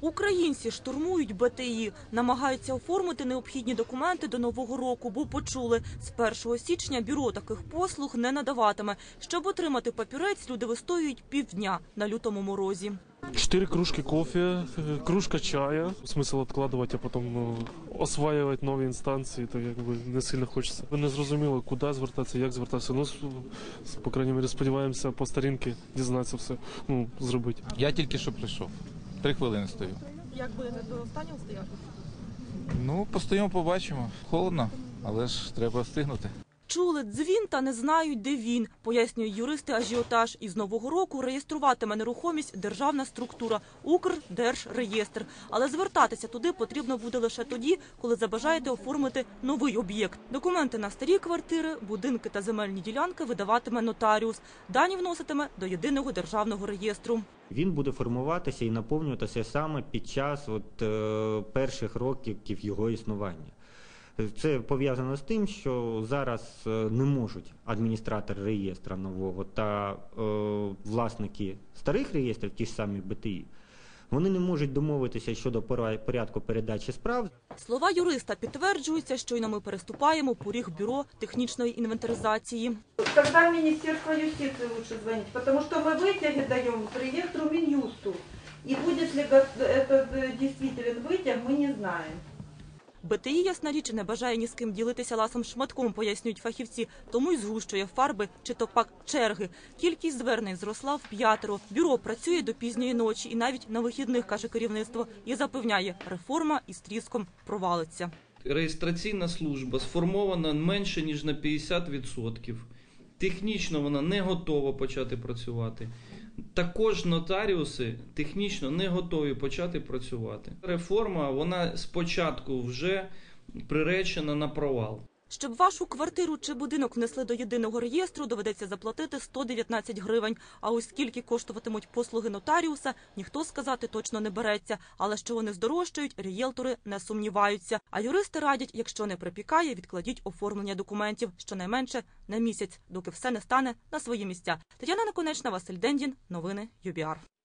Українці штурмують БТІ, намагаються оформити необхідні документи до нового року, бо почули з 1 січня бюро таких послуг не надаватиме. Щоб отримати папірець, люди вистоюють півдня на лютому морозі. Четыре кружки кофе, э, кружка чая. Смысл откладывать, а потом ну, осваювати нові інстанції, то якби не сильно хочеться. Не зрозуміло, куди звертатися, як звертатися. Ну, с- с- по крайній мірі, сподіваємося по старінки дізнатися все, ну, зробити. Я тільки що прийшов. Три хвилини стою. Як будете до останнього стояти? Ну, постоїмо, побачимо. Холодно, але ж треба встигнути. Чули дзвін та не знають, де він, пояснюють юристи ажіотаж. Із нового року реєструватиме нерухомість державна структура Укрдержреєстр. Але звертатися туди потрібно буде лише тоді, коли забажаєте оформити новий об'єкт. Документи на старі квартири, будинки та земельні ділянки видаватиме нотаріус. Дані вноситиме до єдиного державного реєстру. Він буде формуватися і наповнюватися саме під час от, е, перших років його існування. Це пов'язано з тим, що зараз е, не можуть адміністратор реєстра нового та е, власники старих реєстрів, ті ж самі БТІ, вони не можуть домовитися щодо пора- порядку передачі справ. Слова юриста підтверджуються, щойно ми переступаємо поріг бюро технічної інвентаризації. Тогда в Министерство юстиции лучше звонить, потому что мы вытяги даем к реестру Минюсту. И будет ли го- это э, действителен вытяг, мы не знаем. БТІ, ясна річ, не бажає ні з ким ділитися ласом шматком, пояснюють фахівці, тому й згущує фарби чи то пак черги. Кількість звернень зросла в п'ятеро. Бюро працює до пізньої ночі і навіть на вихідних, каже керівництво, і запевняє, реформа із тріском провалиться. Реєстраційна служба сформована менше ніж на 50%. Технічно вона не готова почати працювати. Також нотаріуси технічно не готові почати працювати. Реформа вона спочатку вже приречена на провал. Щоб вашу квартиру чи будинок внесли до єдиного реєстру, доведеться заплатити 119 гривень. А ось скільки коштуватимуть послуги нотаріуса, ніхто сказати точно не береться. Але що вони здорожчають, рієлтори не сумніваються. А юристи радять, якщо не припікає, відкладіть оформлення документів щонайменше на місяць, доки все не стане на свої місця. Тетяна Наконечна, Василь Дендін. Новини ЮБІАР.